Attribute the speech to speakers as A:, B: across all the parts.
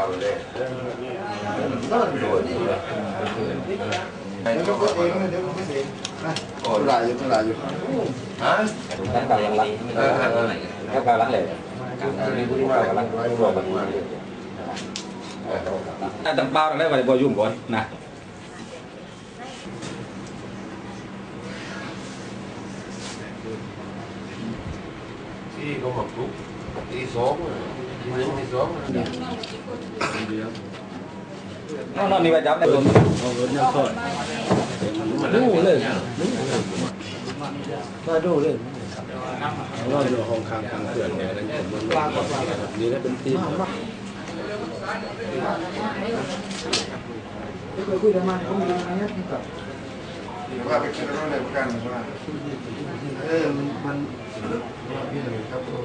A: Đây có tiền không? Nếu không có tiền. Tôi lại vô, tôi lại vô. Hả? Đánh vào lăng lăng. Đánh vào lăng
B: liền. Đã
C: đập bao rồi đấy vậy bỏ dùng rồi. Nè. Thì có một phút. Đi số rồi. nó nó đi vào giáp này luôn đủ lên มาดู
B: เล
A: ยว่าอยู่ห้องข้างคางเขื่อนเนี่ยผมมันานี่แล้วเป็นตีมไปคุยกับมันเขามีอะไรเนี่กับ
B: ว่าไปคิดเรื่องอะไรกันว่า
A: เออมันมันครับ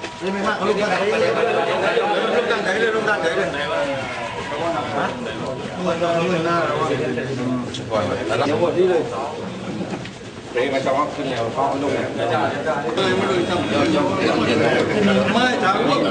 B: เล่ไม่
A: มากเอาลุกตั้งใจเล
C: ยลุกตั้งใจเลย
B: นลู
A: กตั้งใจเล่นฮะเหมือนกันเลยนะเราว่า
B: ก่อนแล้ว
A: หมดนี่เลย
C: เรย์มาชอบขึ้นแล้วก็ลง
A: เลยไม่ถามว่า